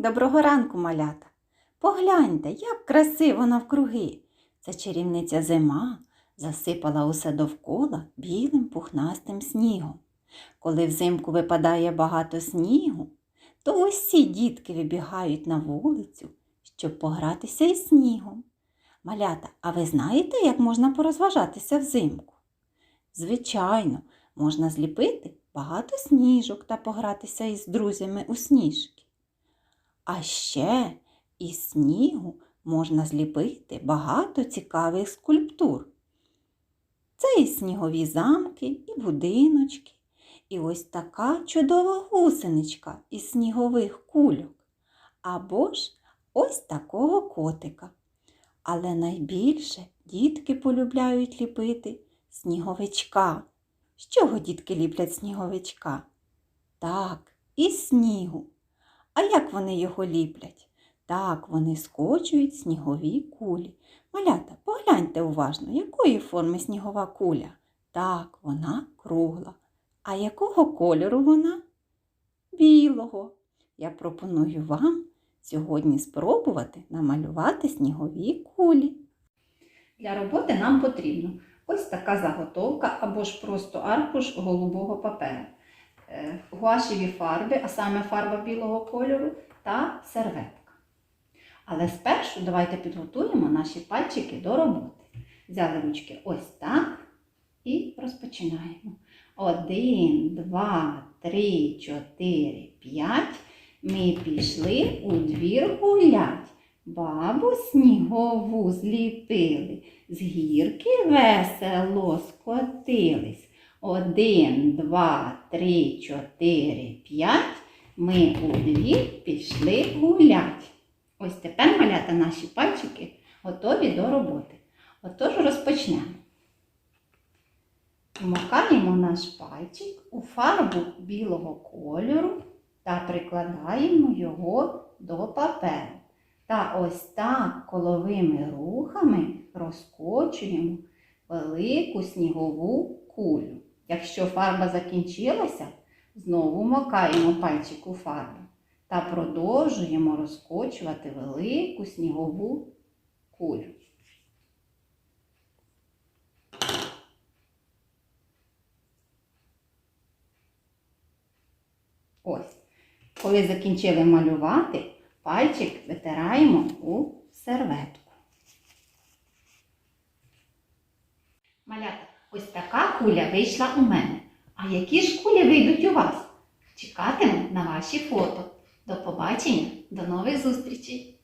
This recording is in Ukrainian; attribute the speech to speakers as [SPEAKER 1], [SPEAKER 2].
[SPEAKER 1] Доброго ранку, малята. Погляньте, як красиво навкруги. Ця чарівниця зима засипала усе довкола білим пухнастим снігом. Коли взимку випадає багато снігу, то усі дітки вибігають на вулицю, щоб погратися із снігом. Малята, а ви знаєте, як можна порозважатися взимку? Звичайно, можна зліпити багато сніжок та погратися із друзями у сніжки. А ще із снігу можна зліпити багато цікавих скульптур. Це і снігові замки, і будиночки, і ось така чудова гусеничка із снігових кульок. Або ж ось такого котика. Але найбільше дітки полюбляють ліпити сніговичка. З чого дітки ліплять сніговичка? Так, із снігу. А як вони його ліплять? Так, вони скочують снігові кулі. Малята, погляньте уважно, якої форми снігова куля? Так, вона кругла. А якого кольору вона? Білого. Я пропоную вам сьогодні спробувати намалювати снігові кулі.
[SPEAKER 2] Для роботи нам потрібно ось така заготовка або ж просто аркуш голубого паперу, гуашеві фарби, а саме фарба білого кольору та серветка. Але спершу давайте підготуємо наші пальчики до роботи. Взяли ручки ось так і розпочинаємо. Один, два, три, чотири, п'ять. Ми пішли у двір гулять. Бабу снігову зліпили, з гірки весело скотились. Один, два, три, чотири, п'ять. Ми у двір пішли гулять. Ось тепер малята наші пальчики готові до роботи. Отож розпочнемо. Вмокаємо наш пальчик у фарбу білого кольору та прикладаємо його до паперу. Та ось так коловими рухами розкочуємо велику снігову кулю. Якщо фарба закінчилася, знову макаємо пальчик у фарбу та продовжуємо розкочувати велику снігову кулю. Ось. Коли закінчили малювати, пальчик витираємо у серветку. Малята, ось така куля вийшла у мене. А які ж кулі вийдуть у вас? Чекатиму на ваші фото. До побачення, до нових зустрічей!